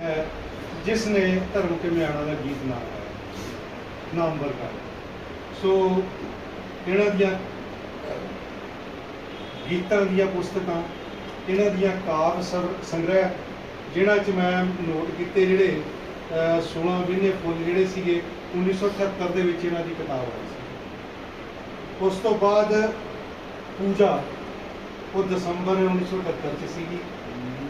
ਹੈ ਜਿਸ ਨੇ ਧਰਮ ਕੇ ਮਿਆਣਾ ਦਾ ਗੀਤ ਨਾ ਗਾਇਆ ਨਾਮਵਰ ਕਰ ਸੋ ਇਹਨਾਂ ਦੀਆਂ ਗੀਤਾਂ ਦੀਆਂ ਪੁਸਤਕਾਂ ਇਹਨਾਂ ਦੀਆਂ ਕਾਵ ਸਰ- ਸੰਗ੍ਰਹਿ ਜਿਹੜਾ ਚ ਮੈਂ ਨੋਟ ਕੀਤੇ ਜਿਹੜੇ ਅਹ, 16 ਵਿਨੇ ਫੁੱਲ ਜਿਹੜੇ ਸੀਗੇ 1978 ਦੇ ਵਿੱਚ ਇਹਨਾਂ ਦੀ ਕਿਤਾਬ ਆਈ ਸੀ। ਉਸ ਤੋਂ ਬਾਅਦ ਪੂਜਾ ਉਹ ਦਸੰਬਰ 1978 ਚ ਸੀਗੀ।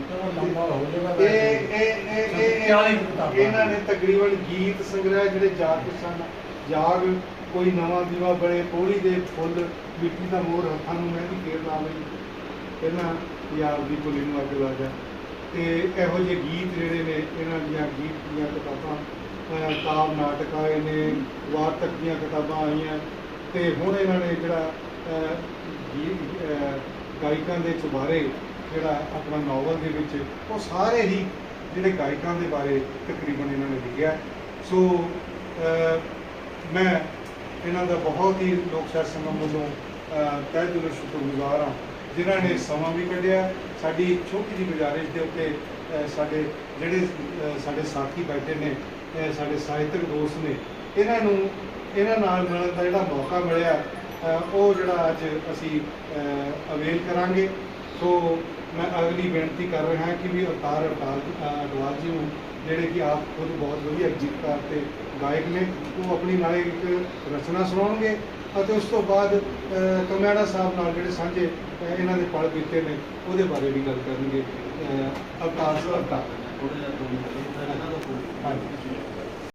ਇਹ ਇਹ ਇਹ ਇਹ ਇਹਨਾਂ ਨੇ ਤਕਰੀਬਨ ਗੀਤ ਸੰਗ੍ਰਹਿ ਜਿਹੜੇ ਜਾਗ ਸਨ, ਜਾਗ ਕੋਈ ਨਵਾਂ ਦੀਵਾ ਬਣੇ, ਪੌੜੀ ਦੇ ਫੁੱਲ, ਮਿੱਟੀ ਦਾ ਮੋਰ ਹੱਥਾਂ ਨੂੰ ਮਹਿੰਦੀ ਫੇਰ ਲਾਵੇ ਇਹਨਾਂ ਯਾਰ ਦੀ ਕੋਲੀ ਨੂੰ ਅੱਗ ਲਾ ਜਾ ਤੇ ਇਹੋ ਜਿਹੇ ਗੀਤ ਜਿਹੜੇ ਨੇ, ਇਹਨਾਂ ਦੀਆਂ ਗੀਤ ਦੀਆਂ ਕਿਤਾਬਾਂ, ਅਹ ਕਾਵ ਨਾਟਕ ਆਏ ਨੇ, ਵਾਰਤਕ ਦੀਆਂ ਕਿਤਾਬਾਂ ਆਈਆਂ। ਤੇ ਹੁਣ ਇਹਨਾਂ ਨੇ ਜਿਹੜਾ ਗਾਇਕਾਂ ਦੇ ਚੁਬਾਰੇ ਜਿਹੜਾ ਆਪਣਾ ਨੋਵਲ ਦੇ ਵਿੱਚ ਉਹ ਸਾਰੇ ਹੀ ਜਿਹੜੇ ਗਾਇਕਾਂ ਦੇ ਬਾਰੇ ਤਕਰੀਬਨ ਇਹਨਾਂ ਨੇ ਲਿਖਿਆ ਸੋ ਮੈਂ ਇਹਨਾਂ ਦਾ ਬਹੁਤ ਹੀ ਲੋਕ ਸ਼ਾਸਨ ਸੰਗਮ ਵੱਲੋਂ ਅਹ, ਤਹਿ ਦਿਲੋਂ ਸ਼ੁਕਰਗੁਜ਼ਾਰ ਹਾਂ ਜਿਨ੍ਹਾਂ ਨੇ ਸਮਾਂ ਵੀ ਕੱਢਿਆ ਸਾਡੀ ਛੋਟੀ ਜਿਹੀ ਗੁਜ਼ਾਰਿਸ਼ ਦੇ ਉੱਤੇ ਸਾਡੇ ਜਿਹੜੇ ਸਾਡੇ ਸਾਥੀ ਬੈਠੇ ਨੇ ਸਾਡੇ ਸਾਹਿਤਕ ਦੋਸਤ ਨੇ ਇਹਨਾਂ ਨੂੰ ਇਹਨਾਂ ਨਾਲ ਮਿਲਣ ਦਾ ਜਿਹੜਾ ਮੌਕਾ ਮਿਲਿਆ ਉਹ ਜਿਹੜਾ ਅੱਜ ਅਸੀਂ ਅਵੇਲ ਕਰਾਂਗੇ। ਸੋ ਮੈਂ ਅਗਲੀ ਬੇਨਤੀ ਕਰ ਰਿਹਾ ਹਾਂ ਕਿ ਵੀ ਅਵਤਾਰ ਅਵਤਾਰ ਅਹ, ਅਡਵਾਲ ਜੀ ਨੂੰ ਜਿਹੜੇ ਕਿ ਆਪ ਖੁਦ ਬਹੁਤ ਵਧੀਆ ਗੀਤਕਾਰ ਤੇ ਗਾਇਕ ਨੇ ਉਹ ਆਪਣੀ ਨਾਲੇ ਇੱਕ ਰਚਨਾ ਸੁਣਾਉਣਗੇ ਅਤੇ ਉਸ ਤੋਂ ਬਾਅਦ ਕਮਿਆੜਾ ਸਾਹਿਬ ਨਾਲ ਜਿਹੜੇ ਸਾਂਝੇ ਇਹਨਾਂ ਦੇ ਪਲ ਬੀਤੇ ਨੇ ਉਹਦੇ ਬਾਰੇ ਵੀ ਗੱਲ ਕਰਨਗੇ ਅਵਤਾਰ ਸਾਹਿਬ। ਅਵਤਾਰ ਹਾਂਜੀ।